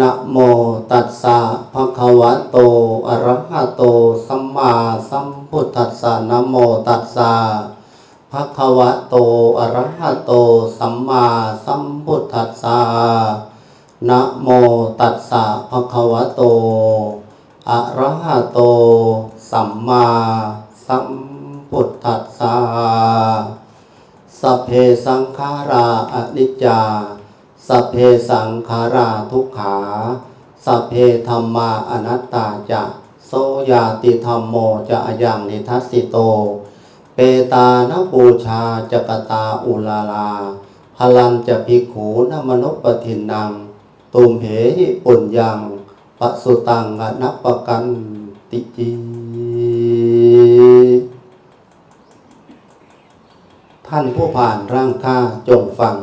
นะโมตัสสะภะคะวะโต อะระหะโต สัมมาสัมพุทธัสสะนะโมตัสสะภะคะวะโต อะระหะโต สัมมาสัมพุทธัสสะนะโมตัสสะภะคะวะโต อะระหะโต สัมมาสัมพุทธัสสะสัพเพสังขาราอนิจจา สัพเพสังขาราทุกขา สัพเพธรรมาอนัตตาจะโสยาติธรรมโมจะอยังนิทัสสิโต เปตานปูชาจกตาอุลาลา พลันจะภิขูนมนุปทินนัง ตุมเหหิปุญญังปะสุตังอนัปปกันติจีท่านผู้ผ่านร่างข้าจงฟัง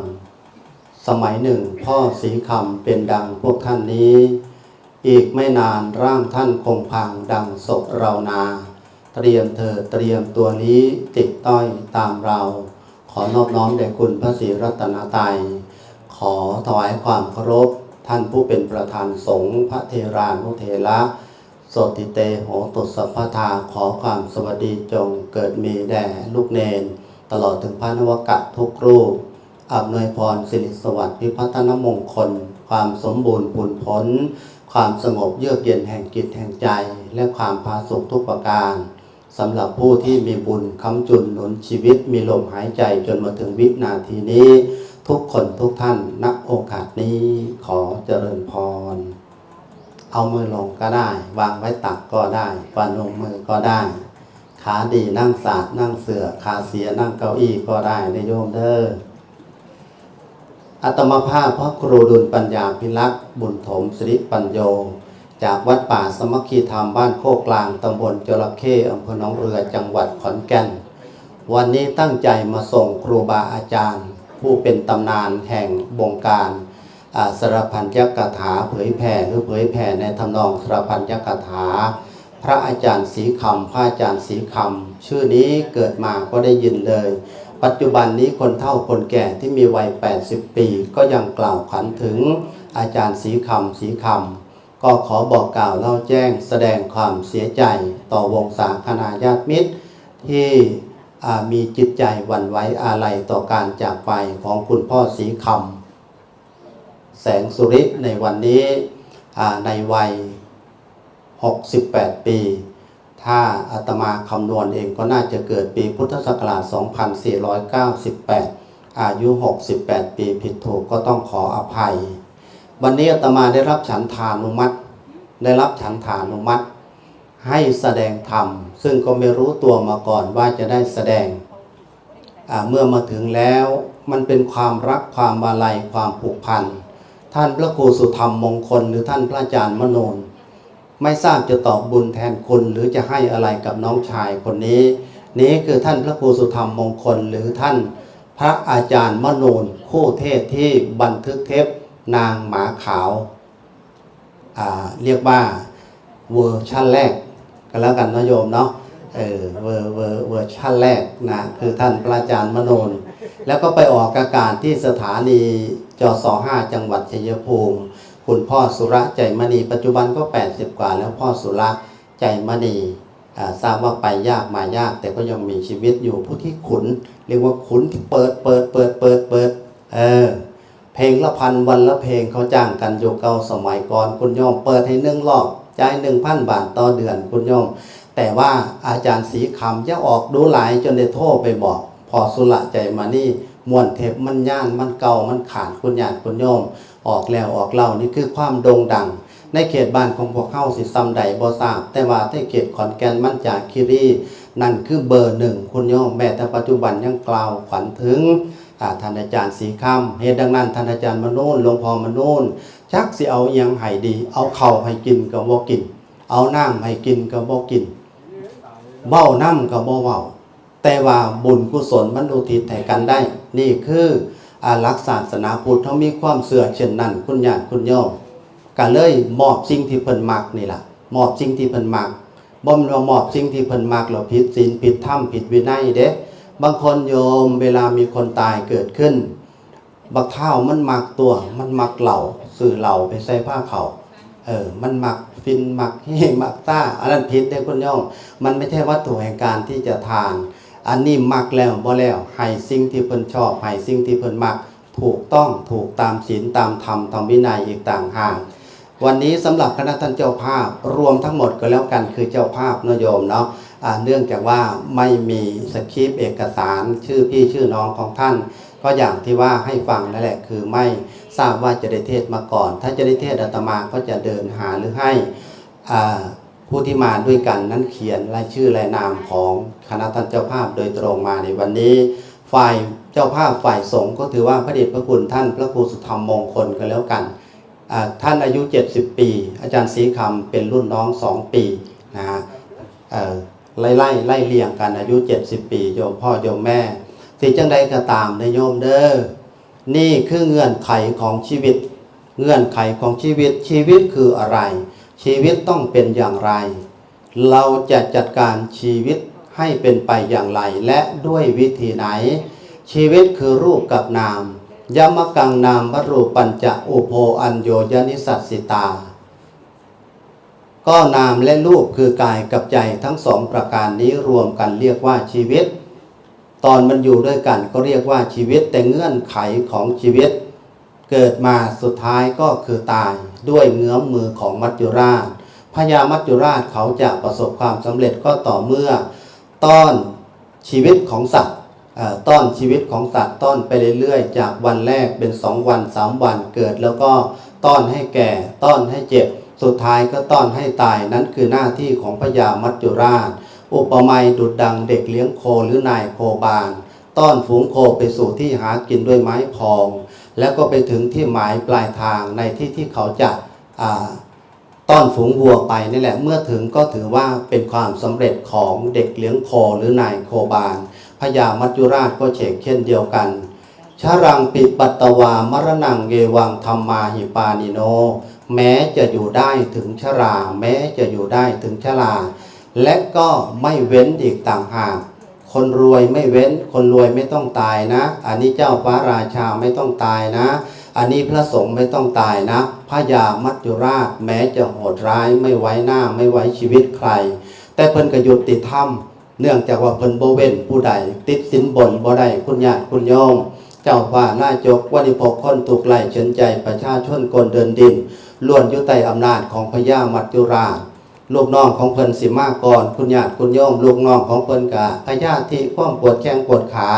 สมัยหนึ่งพ่อสีคำเป็นดังพวกท่านนี้ อีกไม่นานร่างท่านคงพังดังศพเรานา เตรียมเธอเตรียมตัวนี้ติดต้อยตามเรา ขอนอบน้อมแด่คุณพระศรีรัตนตรัยขอถวายความเคารพท่านผู้เป็นประธานสงฆ์พระเทรานุเทระโสติเตโหตุสัพพทาขอความสวัสดีจงเกิดมีแด่ลูกเนน ตลอดถึงพระนวกะทุกรูป อำนวยพรสิริสวัสดิ์พิพัฒนมงคล ความสมบูรณ์ผุนพ้นความสงบเยือกเย็นแห่งจิตแห่งใจ และความพาสุขทุกประการสำหรับผู้ที่มีบุญค้ำจุนหนุนชีวิตมีลมหายใจจนมาถึงวินาทีนี้ ทุกคนทุกท่านณโอกาสนี้ขอเจริญพร เอามือลงก็ได้ วางไว้ตักก็ได้ปานมมือก็ได้ ขาดีนั่งสาดนั่งเสือขาเสียนั่งเก้าอี้ก็ได้ในโยมเด้อ อัตมาภาพพระครูดุลปัญญาพิรักษ์บุญถมสิริปัญโย จากวัดป่าสมัคคีธรรมบ้านโคกกลางตำบลจระเข้อำเภอหนองเรือจังหวัดขอนแก่น วันนี้ตั้งใจมาส่งครูบาอาจารย์ ผู้เป็นตำนานแห่งบงการอ่าสรพันยกถาเผยแผ่หรือเผยแผ่ในทำนองสรพันยกถา พระอาจารย์สีคำพระอาจารย์สีคำชื่อนี้เกิดมาก็ได้ยินเลย ปัจจุบันนี้คนเฒ่าคนแก่ที่มีวัย 80 ปี ก็ยังกล่าวขวัญถึงอาจารย์สีคำสีคำก็ขอบอกกล่าวเล่าแจ้งแสดงความเสียใจต่อวงศาคณาญาติมิตร ที่มีจิตใจหวั่นไหวอาลัยต่อการจากไปของคุณพ่อสีคำแสงสุริในวันนี้ในวัย 68 ปี ถ้าอาตมาคำนวณเองก็น่าจะเกิดปีพุทธศักราช 2498 อายุ 68 ปีผิดถูกก็ต้องขออภัย วันนี้อาตมาได้รับฉันทานุมัติ ได้รับฉันทานุมัติ ให้แสดงธรรม ซึ่งก็ไม่รู้ตัวมาก่อนว่าจะได้แสดง เมื่อมาถึงแล้วมันเป็นความรักความบาลัยความผูกพัน ท่านพระครูสุธรรมมงคล หรือท่านพระอาจารย์มโนน ไม่ทราบจะตอบบุญแทนคุณหรือจะให้อะไรกับน้องชายคนนี้ นี้คือท่านพระครูสุธรรมมงคลหรือท่าน พระอาจารย์มโนนคู่เทศที่บันทึกเทปนางหมาขาวอ่าเรียกว่าเวอร์ชั่นแรกกันแล้วกันนะโยมเนาะเออเวอร์เวอร์เวอร์ชั่นแรกนะคือท่านพระอาจารย์มโนน แล้วก็ไปออกอากาศที่สถานีจส5จังหวัดชัยภูมิ คุณพ่อสุระใจมณี ปัจจุบันก็ 80 กว่า แล้วพ่อสุระใจมณีทราบว่าไปยากมายาก แต่ก็ยังมีชีวิตอยู่ผู้ที่ขุน เรียกว่าขุนที่เปิดเปิดเปิดเปิดเปิดเออเพลงละพันวันละเพลงเขาจ้างกันอยู่เก่าสมัยก่อนคุณโยมเปิดให้หนึ่งรอบจ่ายหนึ่งพันบาทต่อเดือนคุณโยมแต่ว่าอาจารย์สีคำจะออกดูหลายจนได้โทรไปบอก พอสุระใจมานี่มวนเทปมันย่านมันเก่ามันขาดคุณญาติคุณโยม ออกแล้วออกเล่านี่คือความโด่งดัง ในเขตบ้านของพวกเข้าสิซ้ำใดบ่ทราบ แต่ว่าในเขตขอนแก่นมันจากคิรีนั่นคือเบอร์หนึ่งคุณโยมแม้แต่ปัจจุบันยังกล่าวขวัญถึงอ่าท่านอาจารย์สีคำเหตุดังนั้นท่านอาจารย์มโนนหลวงพ่อมโนนจักสิเอาอยังให้ดี เอาเข่าให้กินก็บ่กิน เอาน้ำให้กินก็บ่กินเบ้าน้ำกับบ่เว้าแต่ว่าบุญกุศลมันอุทิศให้กันได้ นี่คือ อารักษาศาสนาพุทธเขามีความเสื่อเช่นนั้นคุณญาติคุณโยมก็เลยมอบสิ่งที่เพิ่นมักนี่ล่ะมอบสิ่งที่เพิ่นมักบ่ม่นว่ามอบสิ่งที่เพิ่นมักแล้วผิดศีลผิดธรรมผิดวินัยเด้บางคนโยมเวลามีคนตายเกิดขึ้น บักเท้ามันมักตัวมันมักเหล่าสซื้อเหล่าไปใส่ผ้าเขาเออ มันหมักฟินหมักเฮหมักต้าอันนั้นผิดได้คุณโยมมันไม่ใช่วัตถุแห่งการที่จะทาน อันนี้มักแล้วบ่แล้วให้สิ่งที่เพิ่นชอบให้สิ่งที่เพิ่นมัก ถูกต้องถูกตามศีลตามธรรมธรรมวินัยอีกต่างหากวันนี้สำหรับคณะท่านเจ้าภาพรวมทั้งหมดก็แล้วกันคือเจ้าภาพนโยมเนาะเนื่องจากว่าไม่มีสคริปต์เอกสารชื่อพี่ชื่อน้องของท่าน ก็อย่างที่ว่าให้ฟังนั่นแหละคือไม่ทราบว่าจะได้เทศมาก่อน ถ้าจะได้เทศอาตมาก็จะเดินหาหรือให้อ่า ผู้ที่มาด้วยกันนั้นเขียนรายชื่อรายนามของคณะท่านเจ้าภาพโดยตรงมาในวันนี้ ฝ่ายเจ้าภาพฝ่ายสงฆ์ก็ถือว่าพระเดชพระคุณท่านพระครูสุธรรมมงคลก็แล้วกันท่านอายุ 70 ปี อาจารย์ศรีคำเป็นรุ่นน้อง 2 ปีนะฮะไล่ไล่ไล่เลี่ยงกันอายุ 70 ปีโยมพ่อโยมแม่ที่จังใดก็ตามในโยมเด้อนี่คือเงื่อนไขของชีวิต เงื่อนไขของชีวิตชีวิตคืออะไร ชีวิตต้องเป็นอย่างไร เราจะจัดการชีวิตให้เป็นไปอย่างไรและด้วยวิธีไหน ชีวิตคือรูปกับนามยมกังนามวรูปัญจะอุโพอัญโยยนิสัสสิตา ก็นามและรูปคือกายกับใจทั้งสองประการนี้รวมกันเรียกว่าชีวิต ตอนมันอยู่ด้วยกันก็เรียกว่าชีวิตแต่เงื่อนไขของชีวิต เกิดมาสุดท้ายก็คือตาย ด้วยเงื้อมมือของมัจจุราชพญามัจจุราชเขาจะประสบความสำเร็จก็ต่อเมื่อต้อนชีวิตของสัตว์ต้อนชีวิตของสัตว์ต้อนไปเรื่อยๆ จากวันแรกเป็นสองวันสามวันเกิด แล้วก็ต้อนให้แก่ต้อนให้เจ็บ สุดท้ายก็ต้อนให้ตายนั้นคือหน้าที่ของพญามัจจุราช อุปมาดุดดังเด็กเลี้ยงโคหรือนายโคบาน ต้อนฝูงโคไปสู่ที่หากินด้วยไม้พอง แล้วก็ไปถึงที่หมายปลายทางในที่ที่เขาจะาต้อนฝูงวัวไปนี่แหละ เมื่อถึงก็ถือว่าเป็นความสำเร็จของเด็กเลี้ยงโคหรือนายโคบาลพญามัจจุราชก็เฉกเช่นเดียวกันชารังปิปัตตวามรณังเกวังธรรมาหิปานิโน แม้จะอยู่ได้ถึงชรา แม้จะอยู่ได้ถึงชรา และก็ไม่เว้นอีกต่างหาก คนรวยไม่เว้น คนรวยไม่ต้องตายนะ อันนี้เจ้าฟ้าราชาไม่ต้องตายนะ อันนี้พระสงฆ์ไม่ต้องตายนะพระยามัจจุราชแม้จะโหดร้ายไม่ไว้หน้าไม่ไว้ชีวิตใคร แต่เพิ่นก็หยุดติดถ้ำเนื่องจากว่าเพิ่นบ่เว้นผู้ใด ติดสินบนบ่ได้คุณญาติคุณโยมเจ้าว่าหน้าจกวันิพกคนถูกไล่เฉินใจประชาชนคนเดินดินล้วนอยู่ใต้อำนาจของพญามัจจุราช ลูกน้องของเพิ่นสิมาก่อนคุณญาติคุณโยมลูกน้องของเพิ่นกะพญาที่ความปวดแข้งปวดขา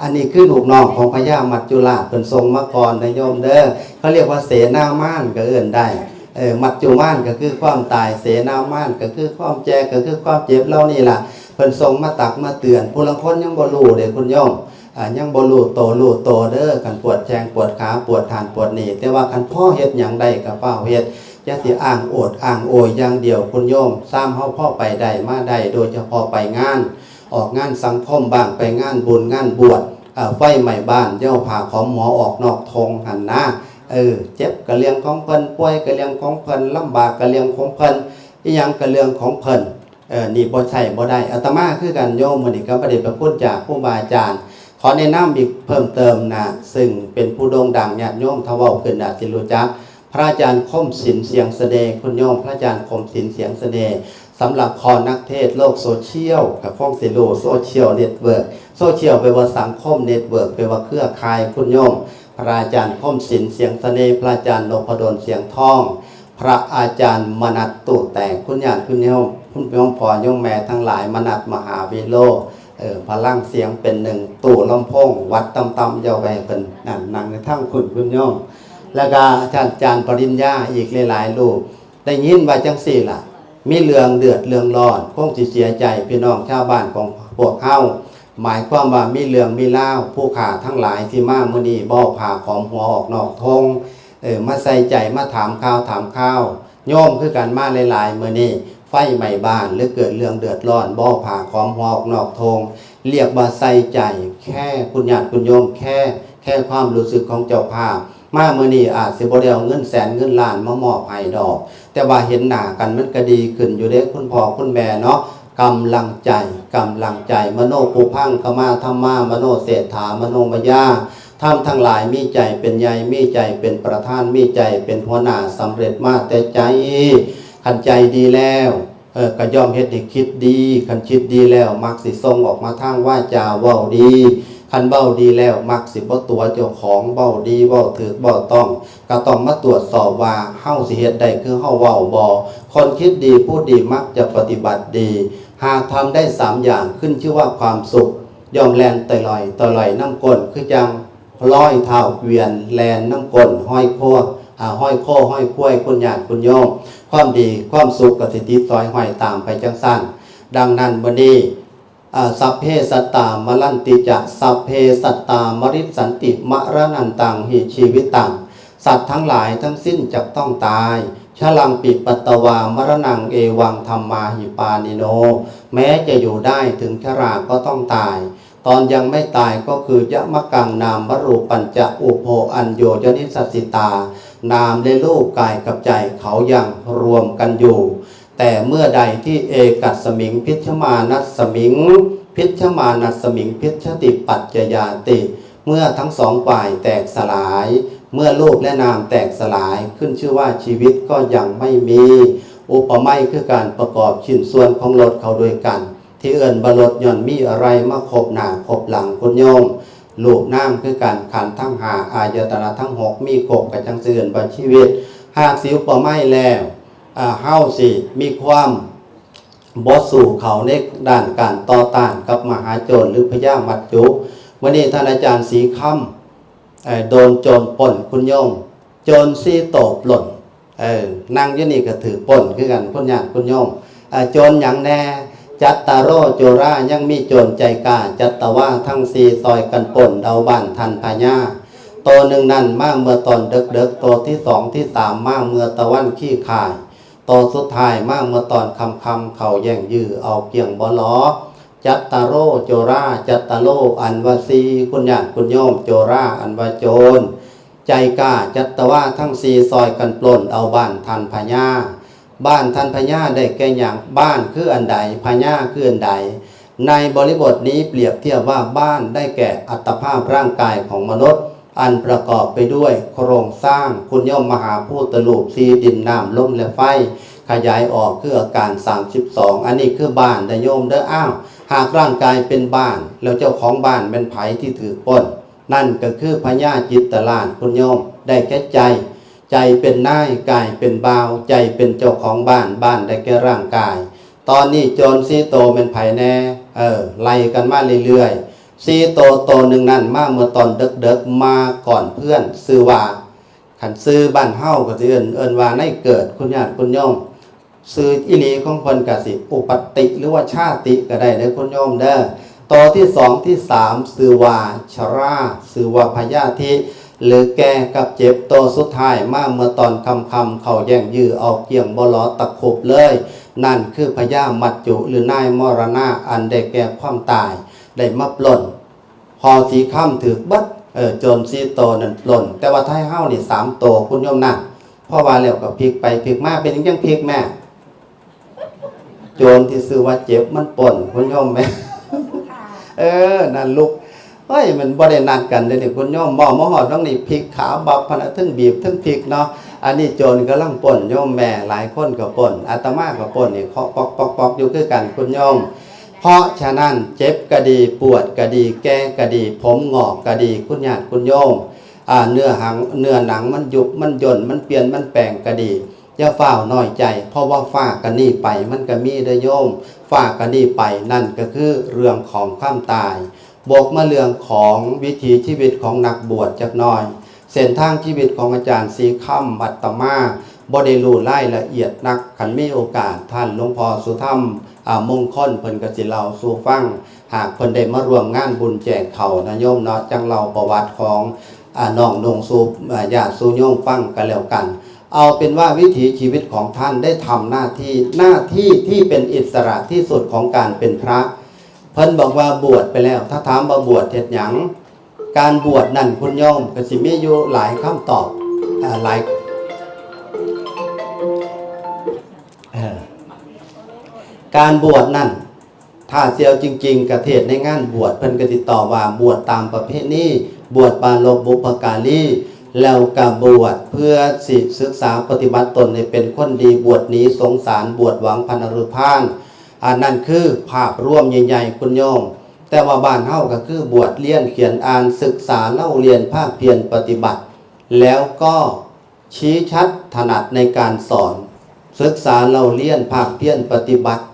อันนี้คือลูกน้องของพญามัจจุราชเพิ่นทรงมาก่อนนะโยมเด้อเขาเรียกว่าเสนาม่านก็เอิ้นได้เออมัจจุม่านก็คือความตายเสนาม่านก็คือความแจก็คือความเจ็บเล่านี่ล่ะเพิ่นทรงมาตักมาเตือนผู้ลางคนยังบ่รู้เด้คุณโยมอ่ายังบ่รู้โตรู้โตเด้อกันปวดแข้งปวดขาปวดทานปวดนี่แต่ว่าคันพ่อเฮ็ดหยังได้ก็เฝ้าเฮ็ด จะสิอ้างโอดอ้างโอยอย่างเดียวคุณโยมสร้างเฮาพ่อไปได้มาได้โดยเฉพาะไปงาน ออกงานสังคมบ้างไปงานบุญงานบวชไฟใหม่บ้านเย้าผ่าของหมอออกนอกทงหันหน้าเออเจ็บกระเลียงของเพิ่นป่วยกระเลียงของเพิ่นลำบากกระเลียงของเพิ่นยังกระเลียงของเพิ่นเออนี่บ่ใช่บ่ได้อาตมาคือกันโยมมื้อนี้ก็ประเด็นประพุทธจากผู้บาอาจารย์ ขอแนะนำอีกเพิ่มเติมนะซึ่งเป็นผู้โด่งดังญาติโยมทว่าขึ้นอาจสิรู้จัก พระอาจารย์คมศิลเสียงแสดงคุณโยมพระอาจารย์คมศิลเสียงแสดงสำหรับคอนักเทศโลกโซเชียลกับข้องสิโลโซเชียลเน็ตเวิร์กโซเชียลแปว่าสังคมเน็ตเวิร์กแปว่าเครือข่ายคุณโยมพระอาจารย์คมศิลเสียงเสน่ห์พระอาจารย์นพดลเสียงทอง พระอาจารย์มนัตตุแตกคุณญาติคุณโยมคุณโยมพอโยมแม่ทั้งหลายมนัตมหาวิโรจน์เออพลังเสียงเป็นหนึ่งตู่ลำโพงวัดตำตำๆเยาแวเป็นนั่นนั่งในทั้งคุณคุณโยม แล้วก็อาจารย์จารย์ปริญญาอีกหลายๆรูปได้ยินว่าจังสี่ล่ะ มีเรื่องเดือดเรื่องร้อนคงสิเสียใจพี่น้องชาวบ้านของพวกเฮาหมายความว่ามีเรื่องมีเล่าผู้ขาทั้งหลายที่มามื้อนี้บ่ผ่าของหัวออกนอกทงเออมาใส่ใจมาถามข่าวถามข่าวโยมคือกันมาหลายๆมื้อนี้ไฟไหม้บ้านหรือเกิดเรื่องเดือดร้อนบ่ผ่าของหัวออกนอกทงเรียกว่าใส่ใจแค่คุณญาติคุณโยมแค่ แค่ความรู้สึกของเจ้าภาพ มาเมื่อนี้อาจสิบ่ได้เอาเงินแสนเงินล้านมามอบให้ดอก แต่ว่าเห็นหน้ากันมันก็ดีขึ้นอยู่เด้คุณพ่อคุณแม่เนาะกำลังใจกำลังใจมโนปุพังขมาธรรมามโนเศรษฐามโนมยาทำทั้งหลายมีใจเป็นใหญ่มีใจเป็นประธานมีใจเป็นหัวหน้าสำเร็จมาแต่ใจขันใจดีแล้วเออก็ย่อมเฮ็ดให้คิดดีขันคิดดีแล้วมักสิทรงออกมาทางว่าจาว้าดี คันเบ้าดีแล้ว มักสิบ่ตัวเจ้าของเบ้าดีเบ้าถือเบ้าต้องก็ต้องมาตรวจสอบว่าเฮ้าสิเฮ็ดได้คือเฮาเว้าบ่คนคิดดีพูดดีมักจะปฏิบัติดี หากทำได้สามอย่างขึ้นชื่อว่าความสุขยอมแลนตะลอยตะลอยน้ำก้นคือจังร้อยเท้าเวียนแลนน้ำก้นห้อยโคอ่าห้อยโคห้อยคุ้ยคุณญาติคุณโยมความดีความสุขกับสิทธิซอยห้อยตามไปจังสั้นดังนั้นวันนี้ สัพเพสัตตามลันติจะสัพเพสัตตามริสันติมรนันตังหิชีวิตตังสัตว์ทั้งหลายทั้งสิ้นจะต้องตายชลังปิปัตตวามรณังเอวังธรรมาหิปานิโน แม้จะอยู่ได้ถึงชราก็ต้องตาย ตอนยังไม่ตายก็คือยะมะกังนามวรูปัญจะอุโภอัญโยจนิสัสสิตา นามและรูปกายกับใจเขายังรวมกันอยู่ แต่เมื่อใดที่เอกัสสมิง พิชมานัสสมิงพิชมานัสสมิง พิชติปัจจยาติ เมื่อทั้งสองฝ่ายแตกสลาย เมื่อรูปและนามแตกสลายขึ้นชื่อว่าชีวิตก็ยังไม่มี อุปมาคือการประกอบชิ้นส่วนของรถเขาโดยกัน ที่เอื่นบรถย่อนมีอะไรมาครบหน้าครบหลังคุณโยมลูกน้ำคือการขันทั้งหาอายตนะทั้งหกมีครบกับจังเสื่อนบัชีวิต หากสิวปะไม้แล้ว เฮาสิมีความบอสู่เขาในด้านการต่อต้านกับมหาโจรหรือพญามัจจุวันนี้ท่านอาจารย์สีคำโดนโจรปล้นคุณโยมโจรซี่โตบหล่นเออนั่งยู่นี่ก็ถือปล้นคือกันคุณญาติคุณโยมโจรยังแน่จัตตารโรโจรายังมีโจรใจกาจัตตว่าทั้งสีซอยกันปล้นเอาบ้านทันพญาตัวหนึ่งนั่นมากเมื่อตอนเด็กๆตัวที่สองที่สามมากเมื่อตะวันขี้ขาย ตัวสุดท้ายมาเมื่อตอนคำคำเขาแย่งยื้อเอาเกี่ยงบล้อจัตตารโรโจราจัตตารโลอันวาสีคุณญาติคุณโยมโจราอันวาโจร ใจกาจัตตว่าทั้งสี่ซอยกันปล้นเอาบ้านทันพญาบ้านทันพญาได้แก่อย่างบ้านคืออันใดพญาคืออันใด ในบริบทนี้เปรียบเทียบว่าบ้านได้แก่อัตภาพร่างกายของมนุษย์ อันประกอบไปด้วยโครงสร้างคุณย่อมมหาพูตลูปสีดินน้ำลมและไฟ ขยายออกคืออาการ 32 อันนี้คือบ้านได้โยมเด้ออ้าว หากร่างกายเป็นบ้าน แล้วเจ้าของบ้านเป็นไผที่ถือป้น นั่นก็คือพญาจิตตลานคุณโยมได้แก่ใจ ใจเป็นนายกายเป็นบ่าว ใจเป็นเจ้าของบ้านบ้านได้แก่ร่างกาย ตอนนี้โจรซีโตเป็นไผแน่เออไล่กันมาเรื่อยๆ ซีโตโตหนึ่งนั่นมาเมื่อตอนเด็กๆมาก่อนเพื่อนซื้อว่าขันซื้อบ้านเฮาก็สิเอิ้นเอินว่าในเกิดคุณญาติคุณโยมซื้ออิลีของเพิ่นกสิอุปติหรือว่าชาติก็ได้เด้อคุณโยมเด้อต่อที่สองที่สามซื้อว่าชราซื้อว่าพยาธิหรือแกกับเจ็บโตสุดท้ายมาเมื่อตอนคำคำเขาแย่งยื้อเอาเกี่ยงบลอตะคบเลย นั่นคือพญามัจจุหรือนายมรณะอันได้แก่ความตาย ได้มาปล้น พอสีข้ามถือบัดเออโจรสีโตนั่นปล้นแต่ว่าไทยเฮานี่สามโตคุณโยมนะเพราะว่าแล้วก็พลิกไปพลิกมาเป็นยังพลิกแม่ โจรที่ซื้อว่าเจ็บมันป่นคุณโยมไหมเออนั่นลูกเฮ้ยมันบ่ได้นัดกันเลยนี่คุณโยมหมอมหอดต้องนี่พริกขาวบับพะนะทึ่งบีบทึ่งพริกเนาะอันนี้โจรกำลังป่นโยมแม่หลายคนก็ป่นอาตมาก็ป่นนี่เคาะปอกปอกปอกอยู่คือกันคุณโยม เพราะฉะนั้นเจ็บก็ดีปวดก็ดี แก้ก็ดี ผมงอกก็ดี คุณญาติคุณโยมเนื้อหังเนื้อหนังมันยุบมันย่นมันเปลี่ยนมันแปลงก็ดีอย่าฝ้าวน้อยใจ เพราะว่าฝ้ากันนี่ไปมันก็มีเด้โยมฝ้ากันนี่ไปนั่นก็คือเรื่องของความตายบวกมาเรื่องของวิถีชีวิตของนักบวชจักน่อย เส้นทางชีวิตของอาจารย์สีค่ำบัตตมา บ่ได้รู้รายละเอียดนักขันมีโอกาสท่านหลวงพ่อสุธรรมมงคลเพิ่นกสิเลาสู่ฟัง หากเพิ่นได้มาร่วมงานบุญแจกเขานะโยมเนาะจังเลาประวัติของอน้องนงสูอ่าญาติสูโยมฟังกันแล้วกัน เอาเป็นว่าวิถีชีวิตของท่านได้ทำหน้าที่หน้าที่ที่เป็นอิสระที่สุดของการเป็นพระ เพิ่นบอกว่าบวชไปแล้ว ถ้าถามว่าบวชเฮ็ดหยังการบวชนั่นคุณโยมกสิมีอยู่หลายคำตอบอหลาย การบวชนั่นถ้าเสียวจริง ๆกระเทศในงานบวชเพิ่นก็ติดต่อว่าบวชตามประเพณีบวชบาลบบุพการีแล้วก็บบวชเพื่อสิศึกษาปฏิบัติตนให้เป็นคนดีบวชนี้สงสารบวชหวังพันรุพานอันนั้นคือภาพร่วมใหญ่ๆคุณโยม แต่ว่าบ้านเฮาก็คือบวชเรียนเขียนอ่านศึกษาเล่าเรียนภาคเพียรปฏิบัติ แล้วก็ชี้ชัดถนัดในการสอน ศึกษาเราเรียนภาคเพียรปฏิบัติ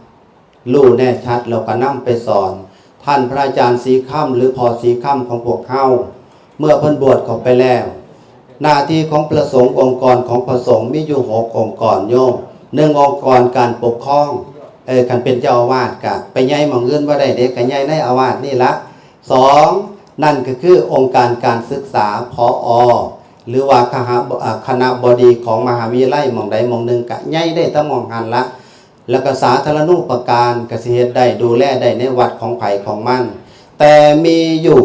รู้แน่ชัดเราก็นั่งไปสอน ท่านพระอาจารย์สีค่ำหรือพอสีค่ำของพวกเข้า เมื่อเพิ่นบวชเขาไปแล้ว หน้าที่ของประสงค์องค์กรของประสงค์มีอยู่หกองค์กรโยมหนึ่งองค์กรการปกครองเออการเป็นเจ้าอาวาสกะไปย้ายหมองเงินว่าได้เด็กกันย้ายในอาวาสนี่ละสองนั่นก็คือองค์การการศึกษาพออหรือว่าคณะอ่าคณะบดีของมหาวิทยาลัยมองใดมองหนึ่งกะย้ายได้ทั้งมองหันละ แล้วก็สาธารณูปการเกษตรได้ดูแลได้ในวัดของไผ่ของมัน แต่มีอยู่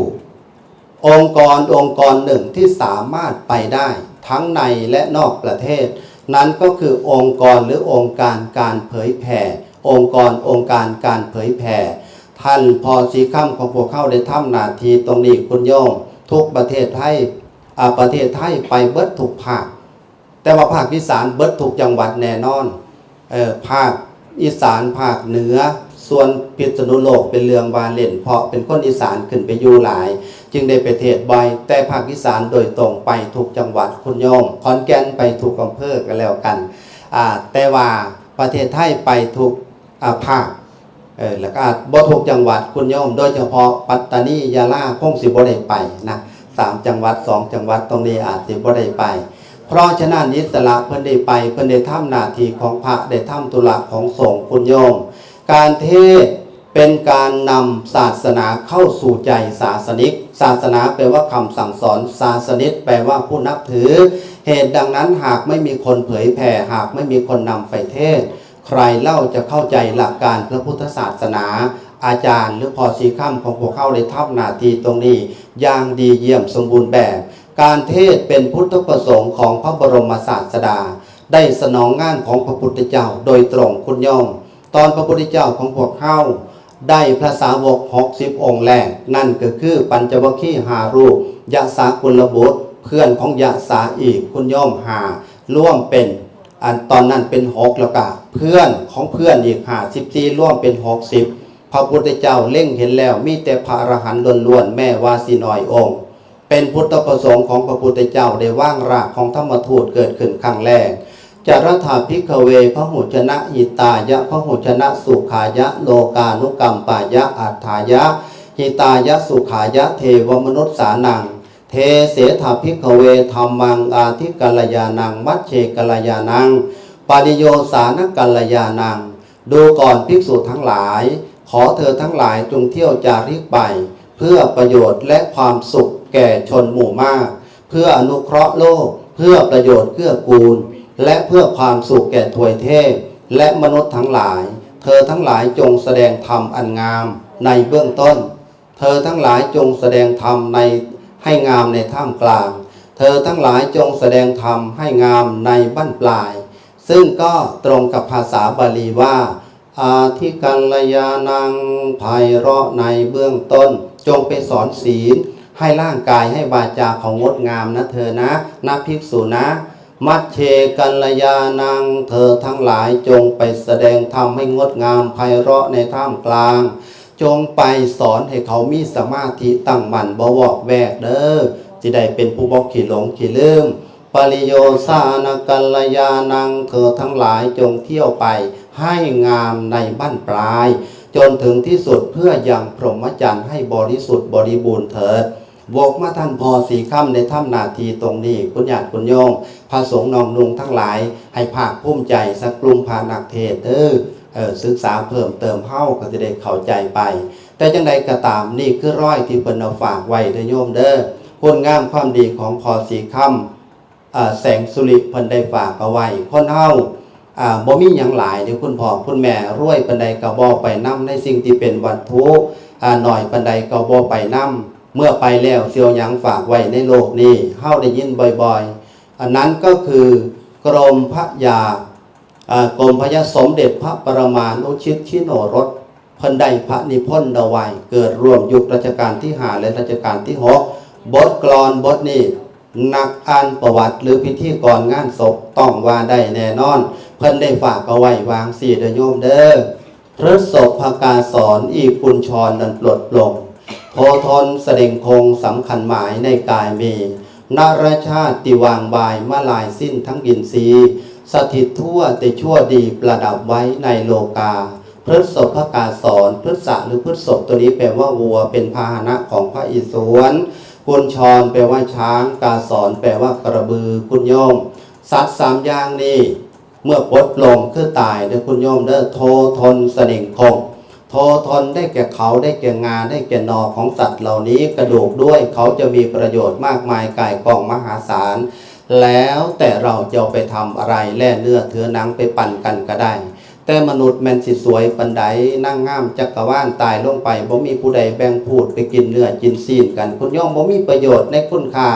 องค์กรองค์กรหนึ่งที่สามารถไปได้ทั้งในและนอกประเทศ นั้นก็คือองค์กรหรือองค์การการเผยแผ่ องค์กรองค์การการเผยแผ่ ท่านพอสีข้ามของพวกเข้าได้ทำนาทีตรงนี้คุณโยมทุกประเทศไทยอ่าประเทศไทยไปเบิดทุกภาค แต่ว่าภาคอีสานเบิดทุกจังหวัดแน่นอนเออภาค อีสานภาคเหนือ ส่วนพิษณุโลกเป็นเรืองวาเล่น เพราะเป็นคนอีสานขึ้นไปอยู่หลาย จึงได้ไปเทศบ่อยแต่ภาคอีสานโดยตรงไปทุกจังหวัดคุณโยมขอนแก่นไปทุกอำเภอกันแล้วกันแต่ว่าประเทศไทยไปทุกภาคเออแล้วก็อาจบ่ทุกจังหวัดคุณโยม โดยเฉพาะปัตตานียาลาคงสิบ่ได้ไปนะสามจังหวัดสองจังหวัดตรงนี้อาจสิบ่ได้ไป เพราะฉะนั้นอิสระเพิ่นได้ไปเพิ่นได้ทำหน้าที่ของพระได้ทำตุลาของสงฆ์คุณโยม การเทศเป็นการนำศาสนาเข้าสู่ใจศาสนิก ศาสนาแปลว่าคำสั่งสอนศาสนิกแปลว่าผู้นับถือ เหตุดังนั้นหากไม่มีคนเผยแผ่หากไม่มีคนนำไปเทศ ใครเล่าจะเข้าใจหลักการพระพุทธศาสนา อาจารย์หรือพอสีข้ามของพวกเข้าได้ทำหน้าทีตรงนี้อย่างดีเยี่ยมสมบูรณ์แบบ การเทศเป็นพุทธประสงค์ของพระบรมศาสดา ได้สนองงานของพระพุทธเจ้าโดยตรงคุณโยมตอนพระพุทธเจ้าของพวกเข้าได้พระสาวกหกสิบองค์แรกนั่นก็คือปัญจวัคคีย์หารูปยะสากุลบุตรเพื่อนของยะสาอีกคุณโยมหาร่วมเป็นอันตอนนั้นเป็นหกแล้วก็เพื่อนของเพื่อนอีกหาสิบสี่ร่วมเป็นหกสิบพระพุทธเจ้าเล่งเห็นแล้วมีแต่พระอรหันต์ล้วนๆแม่วาสีน้อยองค์ เป็นพุทธประสงค์ของพระพุทธเจ้าได้ว่างรากของธรรมทูตเกิดขึ้นครั้งแรกจารถาพิกเวพระหุชนะหิตายะพระหุชนะสุขายะโลกานุกรรมปายะอัฏฐายะ หิตายะสุขายะเทวมนุษย์สานัง เทเสถาพิกเวธรรมังอาทิกัลยานัง มัชเชกัลยานังปาริโยสานกัลยานัง ดูก่อนภิกษุทั้งหลาย ขอเธอทั้งหลายจงเที่ยวจาริกไป เพื่อประโยชน์และความสุข แก่ชนหมู่มาก เพื่ออนุเคราะห์โลก เพื่อประโยชน์เกื้อกูล และเพื่อความสุขแก่ทวยเทพ และมนุษย์ทั้งหลาย เธอทั้งหลายจงแสดงธรรมอันงามในเบื้องต้น เธอทั้งหลายจงแสดงธรรมในให้งามในท่ามกลาง เธอทั้งหลายจงแสดงธรรมให้งามในบั้นปลาย ซึ่งก็ตรงกับภาษาบาลีว่าอาทิกัลยานังไพเราะในเบื้องต้น จงไปสอนศีล ให้ร่างกายให้วาจาของงดงามนะเธอนะนะภิกษุนะ มัชเชกัลยานังเธอทั้งหลายจงไปแสดงธรรมให้งดงามไพเราะในท่ามกลาง จงไปสอนให้เขามีสมาธิตั้งมั่นบวอกแวกเด้อจะได้เป็นผู้บอกขี่หลงขี่ลืมปริโยสานกัลยานังเธอทั้งหลายจงเที่ยวไปให้งามในบ้านปลาย จนถึงที่สุดเพื่อยังพรหมจรรย์ให้บริสุทธิ์บริบูรณ์เถิด วกมาท่านพอสีค่ำในถ้ำนาทีตรงนี้ คุณญาติคุณโยมพระสงฆ์นองนุงทั้งหลาย ให้ภาคภูมิใจสักกลุ่มพานักเทศเด้อเออศึกษาเพิ่มเติมเฮ้าก็จะได้เข้าใจไป แต่จังใดก็ตามนี่คือร้อยที่เพิ่นเอาฝากไว้เด้อโยมเด้อคุณงามความดีของพอสีค่ำแสงสุริเพิ่นได้ฝากเอาไว้คนเฮาอ่าบ่มีหยังหลายเดี๋ยวคุณพ่อคุณแม่รวยปานใดก็บ่ไปนํในสิ่งที่เป็นวัตถุหน่อยปานใดก็บ่ไปนํ เมื่อไปแล้วเสียวหยังฝากไว้ในโลกนี้เฮาได้ยินบ่อยๆ อันนั้นก็คือกรมพระยากรมพระยาสมเด็จพระปรมาณุชิตชิโนรสเพิ่นได้พระนิพนธ์เอาไว้เกิดร่วมยุครัชกาลที่หาและรัชกาลที่หกบทกลอนบทนี้นักอ่านประวัติหรือพิธีกรงานศพต้องว่าได้แน่นอน เพิ่นได้ฝากเอาไว้วางสี่เดโยมเด้อพระศพพกาสอนอีกุญชรนันปลดปลง โททนเสด็งคงสำคัญหมายในกายมีนารชาติวางบายมาลายสิ้นทั้งบินซีสถิตทั่วแต่ชั่วดีประดับไว้ในโลกาพฤษภพกาสอนพฤษะหรือพฤษภตัวนี้แปลว่าวัวเป็นพาหนะของพระอิศวรกุญชรแปลว่าช้าง กาสอนแปลว่ากระบือคุณโยม สัตว์สามอย่างนี้ เมื่อปลดลงคือตายเด้อคุณโยมเด้อโททนเสน่งคง โททนได้แก่เขาได้แก่งานได้แก่นอของสัตว์เหล่านี้กระดูกด้วยเขาจะมีประโยชน์มากมายกายกองมหาศาล แล้วแต่เราจะไปทำอะไรแล่เนื้อเถือหนังไปปั่นกันก็ได้ แต่มนุษย์แมนสิสวยปันไดนั่งง่ามจักรวาลตายลงไปบ่มีผู้ใดแบ่งพูดไปกินเนื้อกินซีนกันคุณย่อมบ่มีประโยชน์ในคุณค่า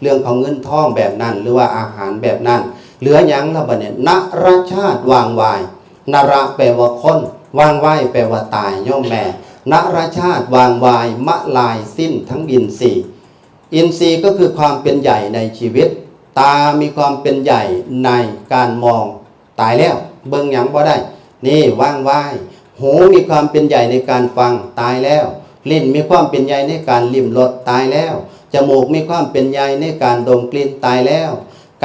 เรื่องของเงินทองแบบนั้น หรือว่าอาหารแบบนั้น เหลือยังละบัดเนี่ยนรชาติวางวายนระแปลว่าคน วางไหวแปลว่าตายย่อมแม่นรชาติวางวายมะลายสิ้นทั้งบินสี่อินทรีย์ก็คือความเป็นใหญ่ในชีวิต ตามีความเป็นใหญ่ในการมอง ตายแล้ว เบิ่งหยังบ่ได้ นี่ว่างไหวหูมีความเป็นใหญ่ในการฟังตายแล้วลิ้นมีความเป็นใหญ่ในการลิ้มรสตายแล้วจมูกมีความเป็นใหญ่ในการดมกลิ่นตายแล้ว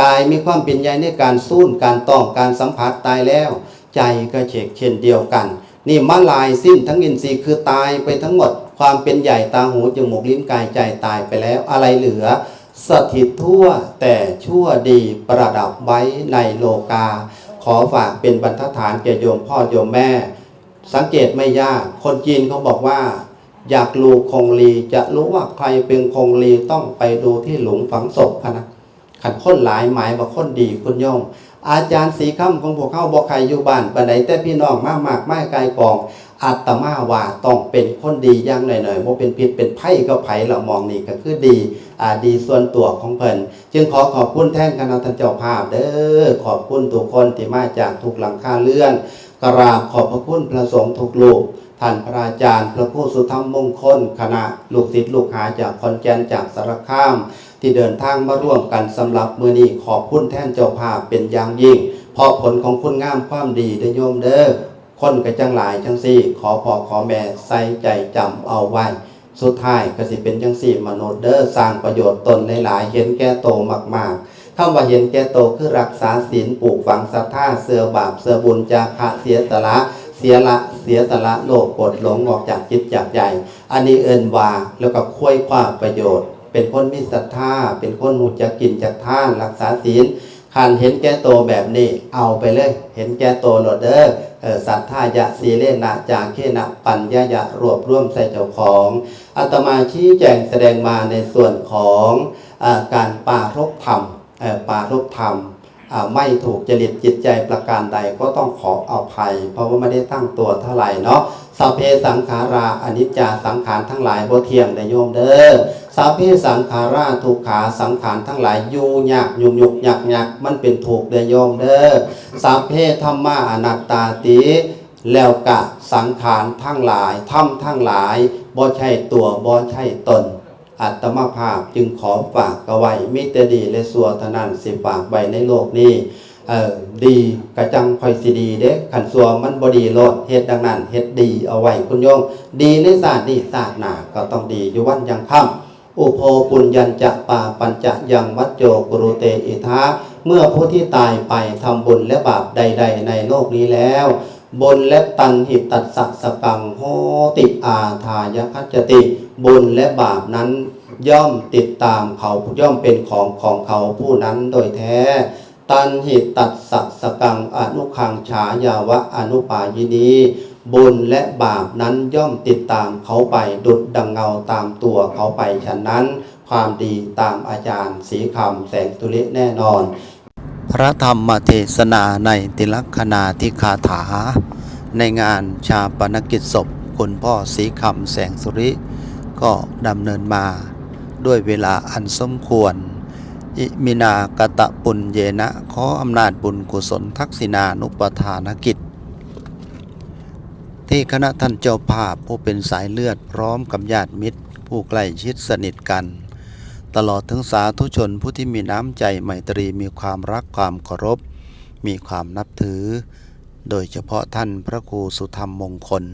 กายมีความเป็นใหญ่ในการสูนการต้องการสัมผัสตายแล้ว ใจก็เช่นเช่นเดียวกัน นี่มาลายสิ้นทั้งอินทรีย์คือตายไปทั้งหมด ความเป็นใหญ่ตาหูจมูกลิ้นกายใจตายไปแล้วอะไรเหลือ สถิตทั่วแต่ชั่วดีประดับไว้ในโลกา ขอฝากเป็นบรรทัดฐานแก่โยมพ่อโยมแม่ สังเกตไม่ยาก คนจีนเขาบอกว่า อยากรู้คงลีจะรู้ว่าใครเป็นคงลีต้องไปดูที่หลุมฝังศพพนะขันค้นหลายหมายว่าค้นดีคุณโยม อาจารย์สีคำของพวกเขาบอกใครอยู่บ้านปานใดแต่พี่น้องมากมากไม่ไกลกองอาตมาว่าต้องเป็นคนดีอย่างหน่อยๆว่เป็นพิษเป็นไพ่ก็ไผ่เรามองนี่ก็คือดีอ่าดีส่วนตัวของเพิ่นจึงขอขอบคุณแท่นคณะท่านเจ้าภาพเด้อขอบคุณทุกคนที่มาจากทุกหลังคาเรือน กราบขอบพระคุณพระสงฆ์ทุกลูกท่านพระอาจารย์ พระครูสุธรรมมงคล คณะลูกศิษย์ลูกหาจากคอนแกนจากสารคาม ที่เดินทางมาร่วมกันสำหรับมือนี้ขอบคุณแท่นเจ้าภาพเป็นอย่างยิ่ง เพราะผลของคุณงามความดีได้โยมเด้อคนกระจังหลายจังสี่ ขอพอขอแม่ใส่ใจจำเอาไว้ สุดท้ายก็สิเป็นจังสี่มนุษย์เด้อสร้างประโยชน์ตนหลายๆเห็นแก่โตมากๆคำว่าเห็นแก่โตคือรักษาศีลปลูกฝังศรัทธาเสือบาปเสือบุญจาคะเสียสละเสียละเสียสละโลกกดหลงออกจากจิตจากใจ อันนี้เอินว่าแล้วก็คุ้ยคว้าประโยชน์ เป็นคนมีศรัทธา เป็นคนหูจักกินจักท่านรักษาศีลขันเห็นแก่โตวแบบนี้เอาไปเลย เห็นแก่โตวโหลดเด้อศรัทธายะสีเลนะจาเคนะปัญญายะรวบร่วมใส่เจ้าของอาตมาชี้แจงแสดงมาในส่วนของอการปารบธรรมปารบธรรมไม่ถูกจริตจิตใจประการใดก็ต้องขออภัย เพราะว่าไม่ได้ตั้งตัวเท่าไหร่เนาะสัพเพสังขาราอนิจจาสังขารทั้งหลายบ่เที่ยงได้โยมเด้อ สัพเพสังขาราทุกขาสังขารทั้งหลายอยู่ยากยุกยุกยักยักมันเป็นถูกเด้อโยมเด้อสัพเพธรรมาอนัตตาติแล้วกะสังขารทั้งหลายธรรมทั้งหลายบ่ใช่ตัวบ่ใช่ตน อัตมภาพจึงขอฝากเอาไว้มิตรดีและสัวทนันสิฝากไว้ในโลกนี้เออดีกระจังคอยสิดีเด้ขันสัวมันบดีโลดเฮ็ดดังนั้นเฮ็ดดีเอาไว้คุณโยมดีในศาสตร์นี้ศาสตร์หนาก็ต้องดีอยู่วันยังค่ำ อุโพปุญญัญจะปาปัญจะยังวัจโจกุรุเตอิทาเมื่อผู้ที่ตายไปทำบุญและบาปใด ๆ ในโลกนี้แล้วบุญและตันหิตัดสสะสกังโหติอาทายคัจติบุญและบาปนั้นย่อมติดตามเขาย่อมเป็นของของเขาผู้นั้นโดยแท้ ตันหิตัดสสะสกังอนุคังฉายาวะอนุปายินี บุญและบาปนั้นย่อมติดตามเขาไปดุดดังเงาตามตัวเขาไปฉะนั้นความดีตามอาจารย์สีคำแสงตุลิแน่นอน พระธรรมเทศนาในติลักษณาธิคาถา ในงานชาปนกิจศพคุณพ่อสีคำแสงสุริ ก็ดำเนินมา ด้วยเวลาอันสมควร อิมินากตะปุญเยนะขออำนาจบุญกุศลทักษินานุปทานกิจ ที่คณะท่านเจ้าภาพผู้เป็นสายเลือดพร้อมกับญาติมิตร ผู้ใกล้ชิดสนิทกัน ตลอดถึงสาธุชนผู้ที่มีน้ำใจไมตรีมีความรักความเคารพ มีความนับถือ โดยเฉพาะท่านพระครูสุธรรมมงคล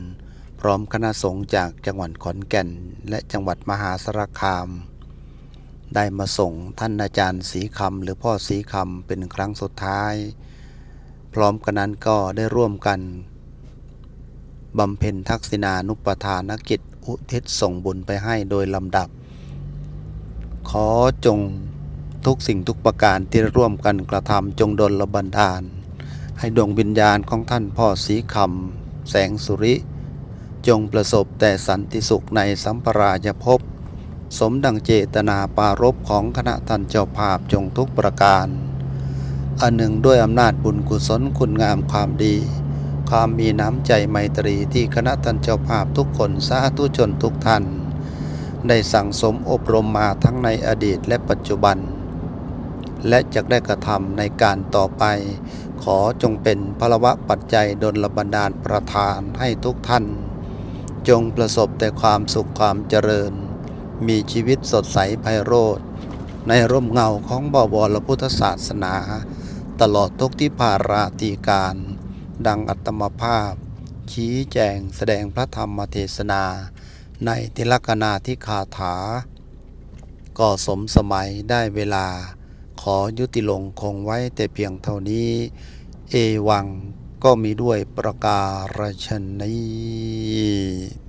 พร้อมคณะสงฆ์จากจังหวัดขอนแก่น และจังหวัดมหาสารคาม ได้มาส่งท่านอาจารย์สีคำหรือพ่อสีคำเป็นครั้งสุดท้าย พร้อมกันนั้นก็ได้ร่วมกัน บำเพ็ญทักษิณานุปทานกิจอุทิศส่งบุญไปให้โดยลำดับ ขอจงทุกสิ่งทุกประการที่ร่วมกันกระทำจงดลบันดาล ให้ดวงวิญญาณของท่านพ่อสีคำแสงสุริ จงประสบแต่สันติสุขในสัมปรายภพ สมดังเจตนาปารบของคณะท่านเจ้าภาพจงทุกประการ อันหนึ่งด้วยอำนาจบุญกุศลคุณงามความดี ความมีน้ำใจไมตรีที่คณะท่านเจ้าภาพทุกคนสาธุชนทุกท่าน ได้สั่งสมอบรมมาทั้งในอดีตและปัจจุบัน และจะได้กระทำในการต่อไป ขอจงเป็นพลวะปัจจัยดลบันดาลประทานให้ทุกท่าน จงประสบแต่ความสุขความเจริญ มีชีวิตสดใสไพโรธในร่มเงาของบวรพุทธศาสนา ตลอดทุกที่ภาราตีการ ดังอัตมภาพ ชี้แจงแสดงพระธรรมเทศนา ในทิลกนาทิคาถา ก็สมสมัยได้เวลา ขอยุติลงคงไว้แต่เพียงเท่านี้ เอวังก็มีด้วยประการฉนี้